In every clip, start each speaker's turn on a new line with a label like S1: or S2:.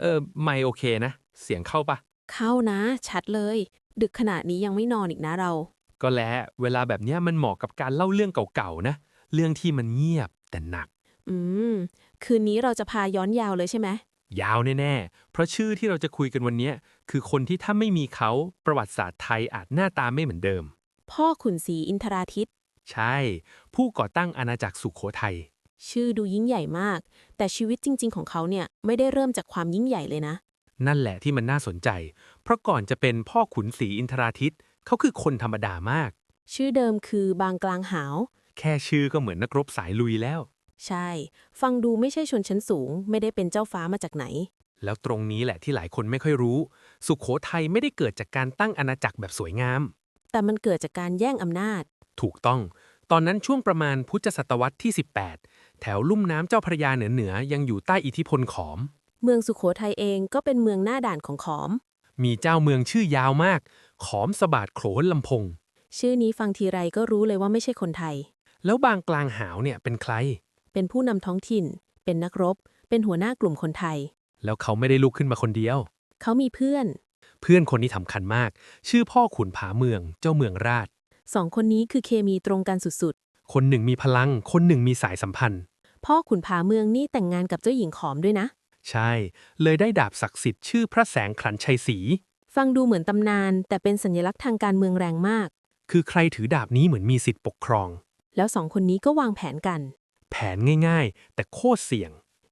S1: เออไม่โอเคนะ เสียงเข้าปะ
S2: เข้านะ ชัดเลย ดึกขนาดนี้ยังไม่นอนอีกนะเรา
S1: ก็แล้วเวลาแบบเนี้ยมันเหมาะกับการเล่าเรื่องเก่าๆนะ เรื่องที่มันเงียบแต่หนัก
S2: อืม คืนนี้เราจะพาย้อนยาวเลยใช่ไหม
S1: ยาวแน่ๆ เพราะชื่อที่เราจะคุยกันวันเนี้ยคือคนที่ถ้าไม่มีเขาประวัติศาสตร์ไทยอาจหน้าตาไม่เหมือนเดิม
S2: พ่อขุนศรีอินทราทิต
S1: ใช่ ผู้ก่อตั้งอาณาจักรสุขโขทัย
S2: ชื่อดูยิ่งใหญ่มาก แต่ชีวิตจริง ๆ ของเขาเนี่ยไม่ได้เริ่มจากความยิ่งใหญ่เลยนะ
S1: นั่นแหละที่มันน่าสนใจ เพราะก่อนจะเป็นพ่อขุนศรีอินทราทิตเขาคือคนธรรมดามาก
S2: ชื่อเดิมคือบางกลางหาว
S1: แค่ชื่อก็เหมือนนักรบสายลุยแล้ว
S2: ใช่ ฟังดูไม่ใช่ชนชั้นสูง ไม่ได้เป็นเจ้าฟ้ามาจากไหน
S1: แล้วตรงนี้แหละที่หลายคนไม่ค่อยรู้ สุขโขทัยไม่ได้เกิดจากการตั้งอาณาจักรแบบสวยงาม
S2: แต่มันเกิดจากการแย่งอำนาจ
S1: ถูกต้อง ตอนนั้นช่วงประมาณพุทธศตวรรษที่ 18 แถวลุ่มน้ำเจ้าพระยาเหนือเหนือๆยังอยู่ใต้อิทธิพลขอม
S2: เมืองสุโขทัยเองก็เป็นเมืองหน้าด่านของขอม
S1: มีเจ้าเมืองชื่อยาวมาก ขอมสะบาดโขนลำพง
S2: ชื่อนี้ฟังทีไรก็รู้เลยว่าไม่ใช่คนไทย
S1: แล้วบางกลางหาวเนี่ยเป็นใคร
S2: เป็นผู้นำท้องถิ่น เป็นนักรบ เป็นหัวหน้ากลุ่มคนไทย
S1: แล้วเขาไม่ได้ลุกขึ้นมาคนเดียว
S2: เขามีเพื่อน
S1: เพื่อนคนนี้สำคัญมาก ชื่อพ่อขุนผาเมือง เจ้าเมืองราช
S2: สองคนนี้คือเคมีตรงกันสุด
S1: คนหนึ่งมีพลัง คนหนึ่งมีสายสัมพันธ์
S2: ๆพ่อขุนผาเมืองนี่แต่งงานกับเจ้าหญิงขอมด้วยนะ
S1: ใช่ เลยได้ดาบศักดิ์สิทธิ์ชื่อพระแสงขลันชัยศรี
S2: ฟังดูเหมือนตำนาน แต่เป็นสัญลักษณ์ทางการเมืองแรงมาก
S1: คือใครถือดาบนี้เหมือนมีสิทธิ์ปกครอง
S2: แล้วสองคนนี้ก็วางแผนกัน
S1: แผนง่ายๆ แต่โคตรเสี่ยง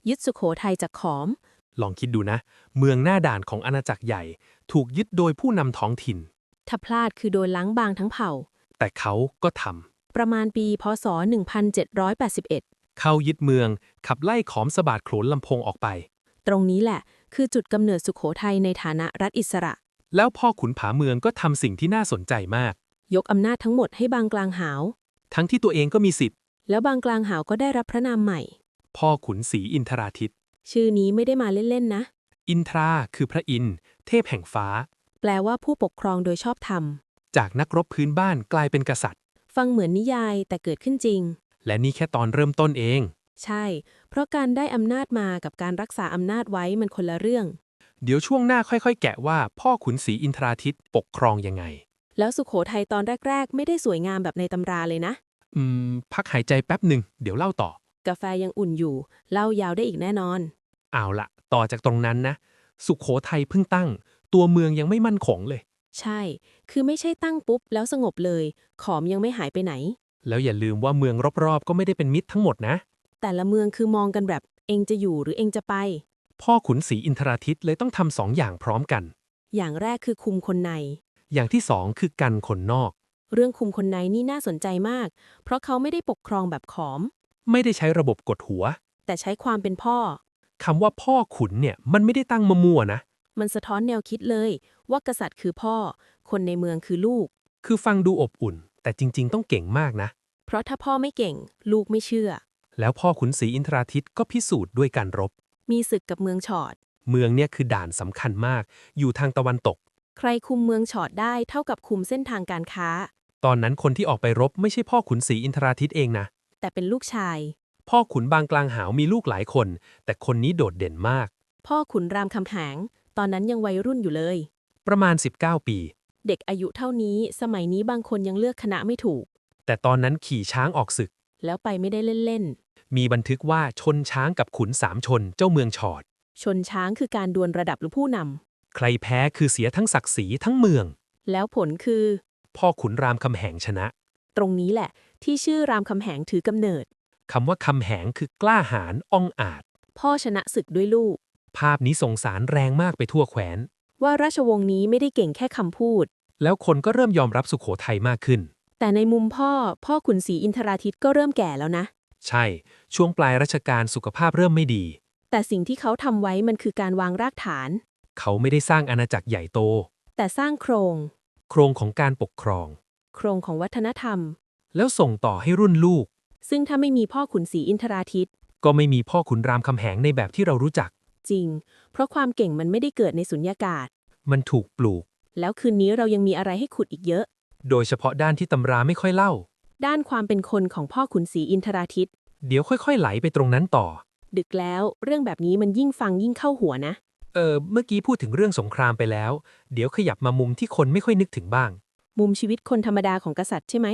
S2: ยึดสุโขทัยจากขอม
S1: ลองคิดดูนะ เมืองหน้าด่านของอาณาจักรใหญ่ ถูกยึดโดยผู้นำท้องถิ่น
S2: ถ้าพลาดคือโดนล้างบางทั้งเผ่า
S1: แต่เขาก็ท
S2: ประมาณปี พศ 1781ำ
S1: เข้ายึดเมือง ขับไล่ขอมสะบาดโขนลำโพงออกไป
S2: ตรงนี้แหละ คือจุดกำเนิดสุโขทัยในฐานะรัฐอิสระ
S1: แล้วพ่อขุนผาเมืองก็ทำสิ่งที่น่าสนใจมาก
S2: ยกอำนาจทั้งหมดให้บางกลางหาว
S1: ทั้งที่ตัวเองก็มีสิทธิ์
S2: แล้วบางกลางหาวก็ได้รับพระนามใหม่
S1: พ่อขุนศรีอินทราทิต
S2: ชื่อนี้ไม่ได้มาเล่นๆนะ
S1: อินทราคือพระอินทร์เทพแห่งฟ้า
S2: แปลว่าผู้ปกครองโดยชอบธรรม
S1: จากนักรบพื้นบ้านกลายเป็นกษัตริย์
S2: ฟังเหมือนนิยายแต่เกิดขึ้นจริง
S1: และนี่แค่ตอนเริ่มต้นเอง
S2: ใช่ เพราะการได้อำนาจมากับการรักษาอำนาจไว้มันคนละเรื่อง
S1: เดี๋ยวช่วงหน้าค่อยๆ แกะว่าพ่อขุนศรีอินทราทิตปกครองยังไง
S2: แล้วสุโขทัยตอนแรก ๆ ไม่ได้สวยงามแบบในตำราเลยนะ
S1: อืม พักหายใจแป๊บหนึ่งเดี๋ยวเล่าต่อ
S2: กาแฟยังอุ่นอยู่เล่ายาวได้อีกแน่นอน
S1: เอาละต่อจากตรงนั้นนะ สุขโขทัยเพิ่งตั้ง ตัวเมืองยังไม่มั่นคงเลย
S2: ใช่ คือไม่ใช่ตั้งปุ๊บแล้วสงบเลย ขอมยังไม่หายไปไหน
S1: แล้วอย่าลืมว่าเมืองรอบๆ ก็ไม่ได้เป็นมิตรทั้งหมดนะ
S2: แต่ละเมืองคือมองกันแบบ เองจะอยู่หรือเองจะไป
S1: พ่อขุนศรีอินทราทิตเลยต้องทำสองอย่างพร้อมกัน
S2: อย่างแรกคือคุมคนใน
S1: อย่างที่สองคือกันคนนอก
S2: เรื่องคุมคนในนี่น่าสนใจมาก เพราะเขาไม่ได้ปกครองแบบขอม
S1: ไม่ได้ใช้ระบบกดหัว
S2: แต่ใช้ความเป็นพ่อ
S1: คำว่าพ่อขุนเนี่ยมันไม่ได้ตั้งมามั่วๆนะ
S2: มันสะท้อนแนวคิดเลย ว่ากษัตริย์คือพ่อ คนในเมืองคือลูก
S1: คือฟังดูอบอุ่น แต่จริง ๆ ต้องเก่งมากนะ
S2: เพราะถ้าพ่อไม่เก่ง ลูกไม่เชื่อ
S1: แล้วพ่อขุนศรีอินทราทิตก็พิสูจน์ด้วยการรบ
S2: มีศึกกับเมืองฉอด
S1: เมืองเนี่ยคือด่านสำคัญมาก อยู่ทางตะวันตก
S2: ใครคุมเมืองฉอดได้เท่ากับคุมเส้นทางการค้า
S1: ตอนนั้นคนที่ออกไปรบไม่ใช่พ่อขุนศรีอินทราทิตเองนะ
S2: แต่เป็นลูกชาย
S1: พ่อขุนบางกลางหาวมีลูกหลายคน แต่คนนี้โดดเด่นมาก
S2: พ่อขุนรามคำแหง ตอนนั้นยังวัยรุ่นอยู่เลย
S1: ประมาณ 19 ปี
S2: เด็กอายุเท่านี้สมัยนี้บางคนยังเลือกคณะไม่ถูก
S1: แต่ตอนนั้นขี่ช้างออกศึก
S2: แล้วไปไม่ได้เล่น
S1: มีบันทึกว่าชนช้างกับขุนสามชนเจ้าเมืองฉอด
S2: ๆ ชนช้างคือการดวลระดับหรือผู้น
S1: ใครแพ้คือเสียทั้งศักดิ์ศรีทั้งเมืองำ
S2: แล้วผลคือ
S1: พ่อขุนรามคำแหงชนะ
S2: ตรงนี้แหละ ที่ชื่อรามคำแหงถือกำเนิด
S1: คำว่าคำแหงคือกล้าหาญอ่องอาจ
S2: พ่อชนะศึกด้วยลูก
S1: ภาพนี้ส่งสารแรงมากไปทั่วแคว้น
S2: ว่าราชวงศ์นี้ไม่ได้เก่งแค่คำพูด
S1: แล้วคนก็เริ่มยอมรับสุขโขทัยมากขึ้น
S2: แต่ในมุมพ่อ พ่อขุนศรีอินทราทิตก็เริ่มแก่แล้วนะ
S1: ใช่ ช่วงปลายรัชกาลสุขภาพเริ่มไม่ดี
S2: แต่สิ่งที่เขาทำไว้มันคือการวางรากฐาน
S1: เขาไม่ได้สร้างอาณาจักรใหญ่โต
S2: แต่สร้างโครง
S1: โครงของการปกครอง
S2: โครงของวัฒนธรรม
S1: แล้วส่งต่อให้รุ่นลูก
S2: ซึ่งถ้าไม่มีพ่อขุนศรีอินทราทิต
S1: ก็ไม่มีพ่อขุนรามคำแหงในแบบที่เรารู้จัก
S2: จริง เพราะความเก่งมันไม่ได้เกิดในสุญญากาศ
S1: มันถูกปลูก
S2: แล้วคืนนี้เรายังมีอะไรให้ขุดอีกเยอะ
S1: โดยเฉพาะด้านที่ตำราไม่ค่อยเล่า
S2: ด้านความเป็นคนของพ่อขุนศรีอินทราทิต
S1: เดี๋ยวค่อยๆ ไหลไปตรงนั้นต่อ
S2: ดึกแล้วเรื่องแบบนี้มันยิ่งฟังยิ่งเข้าหัวนะ
S3: เออเมื่อกี้พูดถึงเรื่องสงครามไปแล้ว เดี๋ยวขยับมามุมที่คนไม่ค่อยนึกถึงบ้าง
S4: มุมชีวิตคนธรรมดาของกษัตริย์ใช่ไหม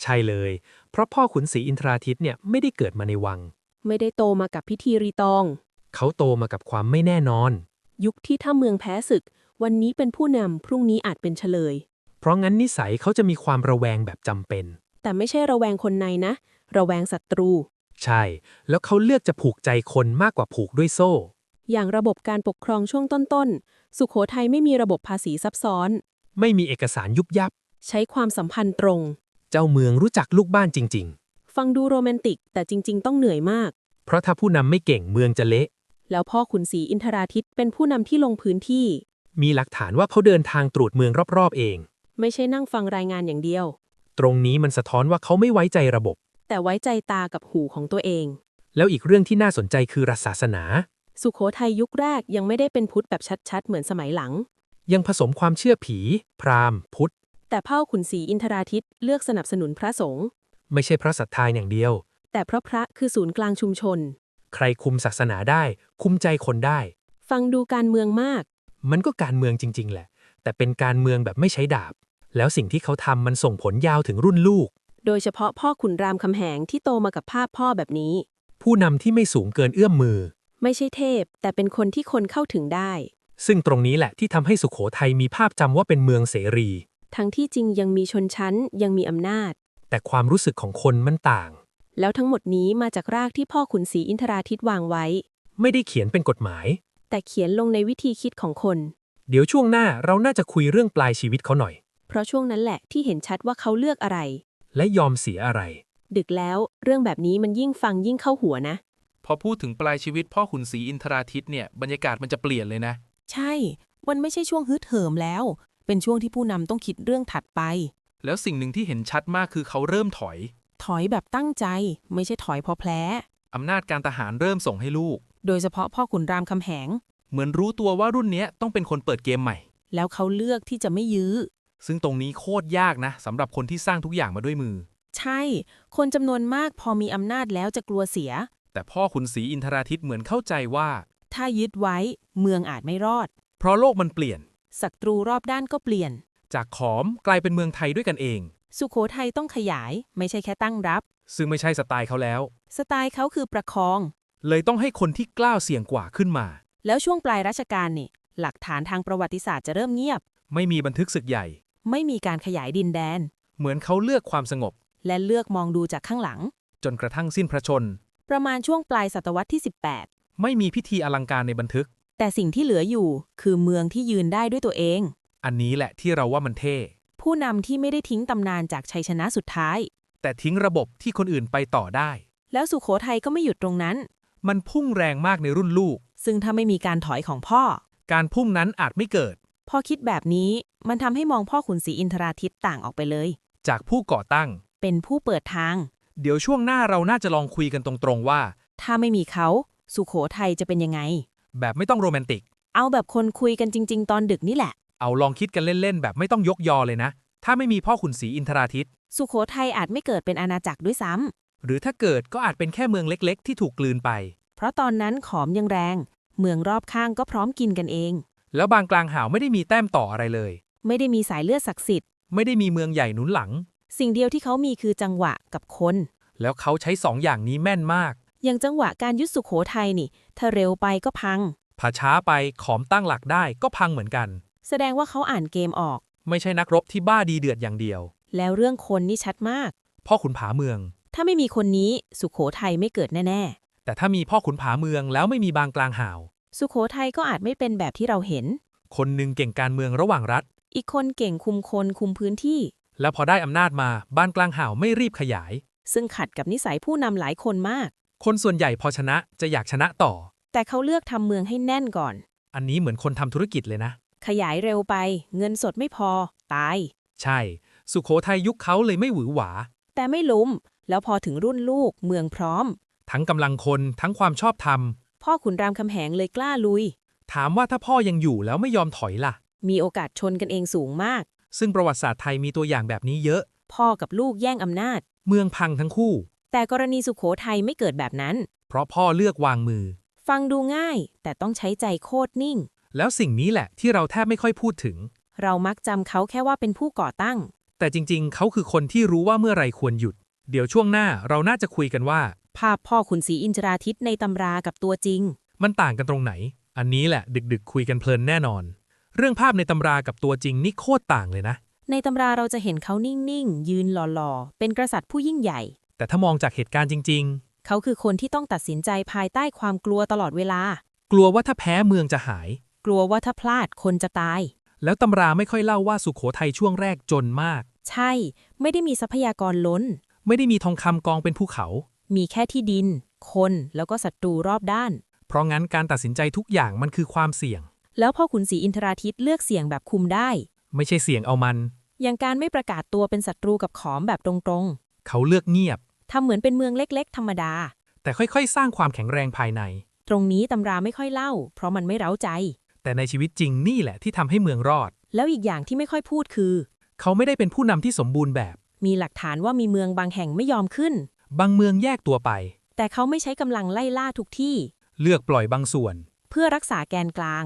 S3: ใช่เลย เพราะพ่อขุนศรีอินทราทิตเนี่ยไม่ได้เกิดมาในวัง
S4: ไม่ได้โตมากับพิธีรีตอง
S3: เขาโตมากับความไม่แน่นอน
S4: ยุคที่ถ้าเมืองแพ้ศึก วันนี้เป็นผู้นำพรุ่งนี้อาจเป็นเฉลย
S3: เพราะงั้นนิสัยเขาจะมีความระแวงแบบจำเป็น
S4: แต่ไม่ใช่ระแวงคนในนะ ระแวงศัตรู
S3: ใช่ แล้วเขาเลือกจะผูกใจคนมากกว่าผูกด้วยโซ่
S4: อย่างระบบการปกครองช่วงต้นๆ สุขโขทัยไม่มีระบบภาษีซับซ้อน
S3: ไม่มีเอกสารยุบยับ
S4: ใช้ความสัมพันธ์ตรง
S3: เจ้าเมืองรู้จักลูกบ้านจริง
S4: ฟังดูโรแมนติก แต่จริง ๆ ต้องเหนื่อยมาก
S3: ๆเพราะถ้าผู้นำไม่เก่งเมืองจะเละ
S4: แล้วพ่อขุนศรีอินทราทิตเป็นผู้นำที่ลงพื้นที่
S3: มีหลักฐานว่าเขาเดินทางตรวจเมืองรอบๆเอง
S4: ไม่ใช่นั่งฟังรายงานอย่างเดียว
S3: ตรงนี้มันสะท้อนว่าเขาไม่ไว้ใจระบบ
S4: แต่ไว้ใจตากับหูของตัวเอง
S3: แล้วอีกเรื่องที่น่าสนใจคือรัฐศาสนา
S4: สุขโขทัยยุคแรกยังไม่ได้เป็นพุทธแบบชัดๆ เหมือนสมัยหลัง
S3: ยังผสมความเชื่อผี พราหมณ์ พุทธ
S4: แต่พ่อขุนศรีอินทราทิตเลือกสนับสนุนพระสงฆ์
S3: ไม่ใช่พระศรัทธาอย่างเดียว
S4: แต่เพราะพระคือศูนย์กลางชุมชน
S3: ใครคุมศาสนาได้ คุมใจคนได้
S4: ฟังดูการเมืองมาก
S3: มันก็การเมืองจริง ๆ แหละ แต่เป็นการเมืองแบบไม่ใช้ดาบ แล้วสิ่งที่เขาทำมันส่งผลยาวถึงรุ่นลูก
S4: โดยเฉพาะพ่อขุนรามคำแหงที่โตมากับภาพพ่อแบบนี้
S3: ผู้นำที่ไม่สูงเกินเอื้อมมือ
S4: ไม่ใช่เทพ แต่เป็นคนที่คนเข้าถึงได้
S3: ซึ่งตรงนี้แหละที่ทำให้สุขโขทัยมีภาพจำว่าเป็นเมืองเสรี
S4: ทั้งที่จริงยังมีชนชั้นยังมีอำนาจ
S3: แต่ความรู้สึกของคนมันต่าง
S4: แล้วทั้งหมดนี้มาจากรากที่พ่อขุนศรีอินทราทิตวางไว้
S3: ไม่ได้เขียนเป็นกฎหมาย
S4: แต่เขียนลงในวิธีคิดของคน
S3: เดี๋ยวช่วงหน้าเราน่าจะคุยเรื่องปลายชีวิตเขาหน่อย
S4: เพราะช่วงนั้นแหละที่เห็นชัดว่าเขาเลือกอะไร
S3: และยอมเสียอะไร
S4: ดึกแล้วเรื่องแบบนี้มันยิ่งฟังยิ่งเข้าหัวนะ
S1: พอพูดถึงปลายชีวิตพ่อขุนศรีอินทราทิตเนี่ยบรรยากาศมันจะเปลี่ยนเลยนะ
S2: ใช่ มันไม่ใช่ช่วงฮึดเหิมแล้ว เป็นช่วงที่ผู้นำต้องคิดเรื่องถัดไป
S1: แล้วสิ่งหนึ่งที่เห็นชัดมากคือเขาเริ่มถอย
S2: ถอยแบบตั้งใจ ไม่ใช่ถอยเพอแพ้
S1: อำนาจการทหารเริ่มส่งให้ลูก
S2: โดยเฉพาะพ่อขุนรามคำแหง
S1: เหมือนรู้ตัวว่ารุ่นเนี้ยต้องเป็นคนเปิดเกมใหม่
S2: แล้วเขาเลือกที่จะไม่ยื้อ
S1: ซึ่งตรงนี้โคตรยากนะสำหรับคนที่สร้างทุกอย่างมาด้วยมือ
S2: ใช่ คนจำนวนมากพอมีอำนาจแล้วจะกลัวเสีย
S1: แต่พ่อขุนศรีอินทราทิตเหมือนเข้าใจว่า
S2: ถ้ายึดไว้เมืองอาจไม่รอด
S1: เพราะโลกมันเปลี่ยน
S2: ศัตรูรอบด้านก็เปลี่ยน
S1: จากขอมกลายเป็นเมืองไทยด้วยกันเอง
S2: สุโขทัยต้องขยาย ไม่ใช่แค่ตั้งรับ
S1: ซึ่งไม่ใช่สไตล์เขาแล้ว
S2: สไตล์เขาคือประคอง
S1: เลยต้องให้คนที่กล้าเสี่ยงกว่าขึ้นมา
S2: แล้วช่วงปลายรัชกาลนี่ หลักฐานทางประวัติศาสตร์จะเริ่มเงียบ
S1: ไม่มีบันทึกศึกใหญ่
S2: ไม่มีการขยายดินแดน
S1: เหมือนเขาเลือกความสงบ
S2: และเลือกมองดูจากข้างหลัง
S1: จนกระทั่งสิ้นพระชน
S2: ประมาณช่วงปลายศตวรรษที่
S1: ไม่มีพิธีอลังการในบันทึก
S2: 18แต่สิ่งที่เหลืออยู่คือเมืองที่ยืนได้ด้วยตัวเอง
S1: อันนี้แหละที่เราว่ามันเท่
S2: ผู้นำที่ไม่ได้ทิ้งตำนานจากชัยชนะสุดท้าย
S1: แต่ทิ้งระบบที่คนอื่นไปต่อได้
S2: แล้วสุขโขทัยก็ไม่หยุดตรงนั้น
S1: มันพุ่งแรงมากในรุ่นลูก
S2: ซึ่งถ้าไม่มีการถอยของพ่อ
S1: การพุ่งนั้นอาจไม่เกิด
S2: พอคิดแบบนี้มันทำให้มองพ่อขุนศรีอินทราทิตต่างออกไปเลย
S1: จากผู้ก่อตั้ง
S2: เป็นผู้เปิดทาง
S1: เดี๋ยวช่วงหน้าเราน่าจะลองคุยกันตรงๆว่า
S2: ถ้าไม่มีเขา สุโขทัยจะเป็นยังไง
S1: แบบไม่ต้องโรแมนติก
S2: เอาแบบคนคุยกันจริง ๆ ตอนดึกนี่แหละ
S1: เอาลองคิดกันเล่นๆ แบบไม่ต้องยกยอเลยนะ ถ้าไม่มีพ่อขุนศรีอินทราทิต
S2: สุโขทัยอาจไม่เกิดเป็นอาณาจักรด้วยซ้ำ
S1: หรือถ้าเกิดก็อาจเป็นแค่เมืองเล็ก ๆ ที่ถูกกลืนไป
S2: เพราะตอนนั้นขอมยังแรง เมืองรอบข้างก็พร้อมกินกันเอง
S1: แล้วบางกลางหาวไม่ได้มีแต้มต่ออะไรเลย
S2: ไม่ได้มีสายเลือดศักดิ์สิทธิ์
S1: ไม่ได้มีเมืองใหญ่หนุนหลัง
S2: สิ่งเดียวที่เขามีคือจังหวะกับคน
S1: แล้วเขาใช้สองอย่างนี้แม่นมาก
S2: อย่างจังหวะการยึดสุโขทัยนี่ ถ้าเร็วไปก็พัง
S1: พาช้าไปขอมตั้งหลักได้ก็พังเหมือนกัน
S2: แสดงว่าเขาอ่านเกมออก
S1: ไม่ใช่นักรบที่บ้าดีเดือดอย่างเดียว
S2: แล้วเรื่องคนนี่ชัดมาก
S1: พ่อขุนผาเมือง
S2: ถ้าไม่มีคนนี้สุโขทัยไม่เกิดแน่
S1: แต่ถ้ามีพ่อขุนผาเมืองแล้วไม่มีบางกลางหาว
S2: ๆสุโขทัยก็อาจไม่เป็นแบบที่เราเห็น
S1: คนหนึ่งเก่งการเมืองระหว่างรัฐ
S2: อีกคนเก่งคุมคนคุมพื้นที่
S1: แล้วพอได้อำนาจมาบ้านกลางหาวไม่รีบขยาย
S2: ซึ่งขัดกับนิสัยผู้นำหลายคนมาก
S1: คนส่วนใหญ่พอชนะจะอยากชนะต่อ
S2: แต่เขาเลือกทำเมืองให้แน่นก่อน
S1: อันนี้เหมือนคนทำธุรกิจเลยนะ
S2: ขยายเร็วไป เงินสดไม่พอ ตาย
S1: ใช่ สุขโขทัยยุคเขาเลยไม่หวือหวา
S2: แต่ไม่ล้ม แล้วพอถึงรุ่นลูกเมืองพร้อม
S1: ทั้งกำลังคนทั้งความชอบธรรม
S2: พ่อขุนรามคำแหงเลยกล้าลุย
S1: ถามว่าถ้าพ่อยังอยู่แล้วไม่ยอมถอยล่ะ
S2: มีโอกาสชนกันเองสูงมาก
S1: ซึ่งประวัติศาสตร์ไทยมีตัวอย่างแบบนี้เยอะ
S2: พ่อกับลูกแย่งอำนาจ
S1: เมืองพังทั้งคู่
S2: แต่กรณีสุขโขทัยไม่เกิดแบบนั้น
S1: เพราะพ่อเลือกวางมือ
S2: ฟังดูง่าย แต่ต้องใช้ใจโคตรนิ่ง
S5: แล้วสิ่งนี้แหละที่เราแทบไม่ค่อยพูดถึง
S6: เรามักจำเขาแค่ว่าเป็นผู้ก่อตั้ง
S5: แต่จริงๆ เขาคือคนที่รู้ว่าเมื่อไหรควรหยุด เดี๋ยวช่วงหน้าเราน่าจะคุยกันว่า
S6: ภาพพ่อขุนศรีอินทราทิตในตำรากับตัวจริง
S5: มันต่างกันตรงไหน อันนี้แหละดึกๆ คุยกันเพลินแน่นอน เรื่องภาพในตำรากับตัวจริงนี่โคตรต่างเลยนะ
S6: ในตำราเราจะเห็นเขานิ่งๆ ยืนหล่อๆ เป็นกษัตริย์ผู้ยิ่งใหญ่
S5: แต่ถ้ามองจากเหตุการณ์จริง
S6: เขาคือคนที่ต้องตัดสินใจภายใต้ความกลัวตลอดเวลา
S5: ๆกลัวว่าถ้าแพ้เมืองจะหาย
S6: กลัวว่าถ้าพลาดคนจะตาย
S5: แล้วตำราไม่ค่อยเล่าว่าสุขโขทัยช่วงแรกจนมาก
S6: ใช่ ไม่ได้มีทรัพยากรล้น
S5: ไม่ได้มีทองคำกองเป็นภูเขา
S6: มีแค่ที่ดิน คนแล้วก็ศัตรูรอบด้าน
S5: เพราะงั้นการตัดสินใจทุกอย่างมันคือความเสี่ยง
S6: แล้วพ่อขุนศรีอินทราทิตเลือกเสี่ยงแบบคุมได้
S5: ไม่ใช่เสี่ยงเอามัน
S6: อย่างการไม่ประกาศตัวเป็นศัตรูกับขอมแบบตรง
S5: เขาเลือกเงียบ
S6: ๆทำเหมือนเป็นเมืองเล็ก ๆ ธรรมดา
S5: แต่ค่อยๆ สร้างความแข็งแรงภายใน
S6: ตรงนี้ตำราไม่ค่อยเล่า เพราะมันไม่เร้าใจ
S5: แต่ในชีวิตจริงนี่แหละที่ทำให้เมืองรอด
S6: แล้วอีกอย่างที่ไม่ค่อยพูดคือ
S5: เขาไม่ได้เป็นผู้นำที่สมบูรณ์แบบ
S6: มีหลักฐานว่ามีเมืองบางแห่งไม่ยอมขึ้น
S5: บางเมืองแยกตัวไป
S6: แต่เขาไม่ใช้กำลังไล่ล่าทุกที่
S5: เลือกปล่อยบางส่วน
S6: เพื่อรักษาแกนกลาง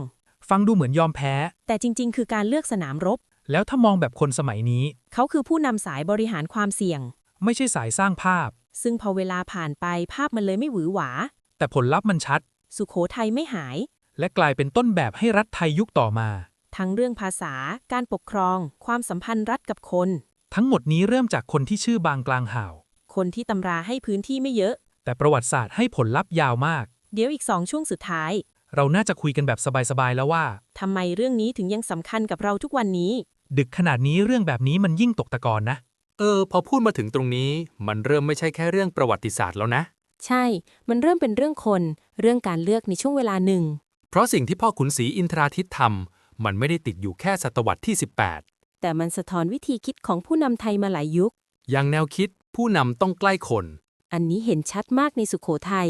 S5: ฟังดูเหมือนยอมแพ้
S6: แต่จริง ๆ คือการเลือกสนามรบ
S5: แล้วถ้ามองแบบคนสมัยนี้
S6: เขาคือผู้นำสายบริหารความเสี่ยง
S5: ไม่ใช่สายสร้างภาพ
S6: ซึ่งพอเวลาผ่านไปภาพมันเลยไม่หวือหวา
S5: แต่ผลลัพธ์มันชัด
S6: สุขโขทัยไม่หาย
S5: และกลายเป็นต้นแบบให้รัฐไทยยุคต่อมา
S6: ทั้งเรื่องภาษา การปกครอง ความสัมพันธ์รัฐกับคน
S5: ทั้งหมดนี้เริ่มจากคนที่ชื่อบางกลางห่าว
S6: คนที่ตำราให้พื้นที่ไม่เยอะ
S5: แต่ประวัติศาสตร์ให้ผลลัพธ์ยาวมาก
S6: เดี๋ยวอีกสองช่วงสุดท้าย
S5: เราน่าจะคุยกันแบบสบายๆแล้วว่า
S6: ทำไมเรื่องนี้ถึงยังสำคัญกับเราทุกวันนี้
S5: ดึกขนาดนี้เรื่องแบบนี้มันยิ่งตกตะกอนนะ
S1: เออ พอพูดมาถึงตรงนี้ มันเริ่มไม่ใช่แค่เรื่องประวัติศาสตร์แล้วนะ
S2: ใช่ มันเริ่มเป็นเรื่องคน เรื่องการเลือกในช่วงเวลาหนึ่ง
S1: เพราะสิ่งที่พ่อขุนศรีอินทราทิตทำมันไม่ได้ติดอยู่แค่ศตวรรษที่ 18
S2: แต่มันสะท้อนวิธีคิดของผู้นำไทยมาหลายยุค
S1: อย่างแนวคิดผู้นำต้องใกล้คน
S2: อันนี้เห็นชัดมากในสุขโขทัย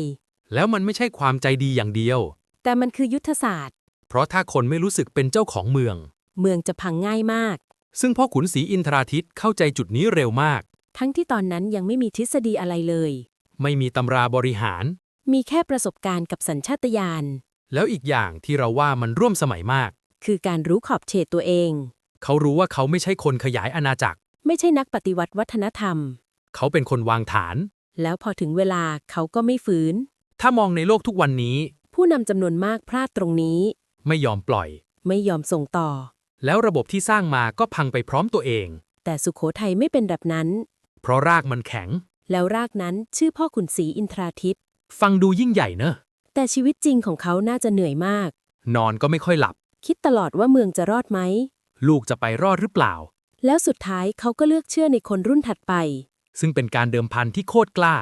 S1: แล้วมันไม่ใช่ความใจดีอย่างเดียว
S2: แต่มันคือยุทธศาสตร์
S1: เพราะถ้าคนไม่รู้สึกเป็นเจ้าของเมือง
S2: เมืองจะพังง่ายมาก
S1: ซึ่งพ่อขุนศรีอินทราทิตเข้าใจจุดนี้เร็วมาก
S2: ทั้งที่ตอนนั้นยังไม่มีทฤษฎีอะไรเลย
S1: ไม่มีตำราบริหาร
S2: มีแค่ประสบการณ์กับสัญชาตญาณ
S1: แล้วอีกอย่างที่เราว่ามันร่วมสมัยมาก
S2: คือการรู้ขอบเขตตัวเอง
S1: เขารู้ว่าเขาไม่ใช่คนขยายอาณาจักร
S2: ไม่ใช่นักปฏิวัติวัฒนธรรม
S1: เขาเป็นคนวางฐาน
S2: แล้วพอถึงเวลาเขาก็ไม่ฝืน
S1: ถ้ามองในโลกทุกวันนี้
S2: ผู้นำจำนวนมากพลาดตรงนี้
S1: ไม่ยอมปล่อย
S2: ไม่ยอมส่งต่อ
S1: แล้วระบบที่สร้างมาก็พังไปพร้อมตัวเอง
S2: แต่สุขโขทัยไม่เป็นแบบนั้น
S1: เพราะรากมันแข็ง
S2: แล้วรากนั้นชื่อพ่อขุนศรีอินทราทิต
S1: ฟังดูยิ่งใหญ่เนอะ
S2: แต่ชีวิตจริงของเขาน่าจะเหนื่อยมาก
S1: นอนก็ไม่ค่อยหลับ
S2: คิดตลอดว่าเมืองจะรอดไหม
S1: ลูกจะไปรอดหรือเปล่า
S2: แล้วสุดท้ายเขาก็เลือกเชื่อในคนรุ่นถัดไป
S1: ซึ่งเป็นการเดิมพันที่โคตรกล้า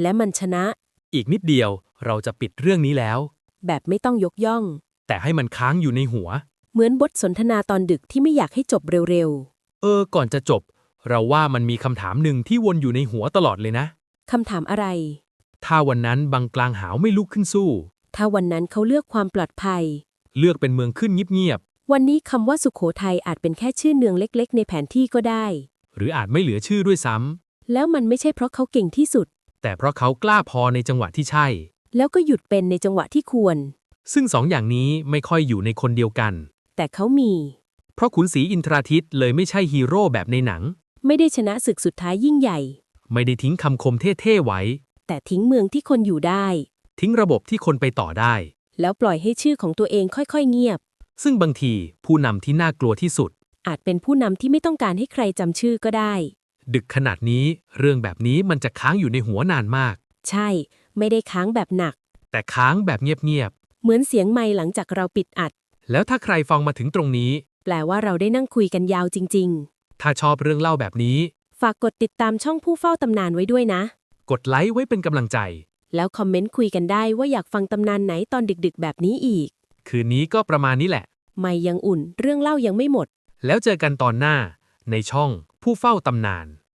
S2: และมันชนะ
S1: อีกนิดเดียวเราจะปิดเรื่องนี้แล้ว
S2: แบบไม่ต้องยกย่อง
S1: แต่ให้มันค้างอยู่ในหัว
S2: เหมือนบทสนทนาตอนดึกที่ไม่อยากให้จบเร็ว
S1: เออ ก่อนจะจบ เราว่ามันมีคำถามหนึ่งที่วนอยู่ในหัวตลอดเลยนะ
S2: ๆคำถามอะไร
S1: ถ้าวันนั้นบางกลางหาวไม่ลุกขึ้นสู้
S2: ถ้าวันนั้นเขาเลือกความปลอดภัย
S1: เลือกเป็นเมืองขึ้นเงียบ
S2: วันนี้คำว่าสุขโขทัยอาจเป็นแค่ชื่อเนืองเล็กๆ ในแผนที่ก็ได้
S1: ๆหรืออาจไม่เหลือชื่อด้วยซ้ำ
S2: แล้วมันไม่ใช่เพราะเขาเก่งที่สุด
S1: แต่เพราะเขากล้าพอในจังหวะที่ใช่
S2: แล้วก็หยุดเป็นในจังหวะที่ควร
S1: ซึ่งสองอย่างนี้ไม่ค่อยอยู่ในคนเดียวกัน
S2: แต่เขามี
S1: เพราะขุนศรีอินทราทิตเลยไม่ใช่ฮีโร่แบบในหนัง
S2: ไม่ได้ชนะศึกสุดท้ายยิ่งใหญ่
S1: ไม่ได้ทิ้งคำคมเท่ๆไว้
S2: แต่ทิ้งเมืองที่คนอยู่ได้
S1: ทิ้งระบบที่คนไปต่อได้
S2: แล้วปล่อยให้ชื่อของตัวเองค่อยๆ เงียบ
S1: ซึ่งบางทีผู้นำที่น่ากลัวที่สุด
S2: อาจเป็นผู้นำที่ไม่ต้องการให้ใครจำชื่อก็ได้
S1: ดึกขนาดนี้เรื่องแบบนี้มันจะค้างอยู่ในหัวนานมาก
S2: ใช่ ไม่ได้ค้างแบบหนัก
S1: แต่ค้างแบบเงียบ
S2: เหมือนเสียงไมค์หลังจากเราปิดอัด
S1: ๆ แล้วถ้าใครฟังมาถึงตรงนี้
S2: แปลว่าเราได้นั่งคุยกันยาวจริง
S1: ถ้าชอบเรื่องเล่าแบบนี้
S2: ๆ ฝากกดติดตามช่องผู้เฝ้าตำนานไว้ด้วยนะ
S1: กดไลค์ไว้เป็นกำลังใจ
S2: แล้วคอมเมนต์คุยกันได้ว่าอยากฟังตำนานไหนตอนดึกๆ แบบนี้อีก
S1: คืนนี้ก็ประมาณนี้แหละ
S2: ไม่ยังอุ่น เรื่องเล่ายังไม่หมด
S1: แล้วเจอกันตอนหน้า ในช่องผู้เฝ้าตำนาน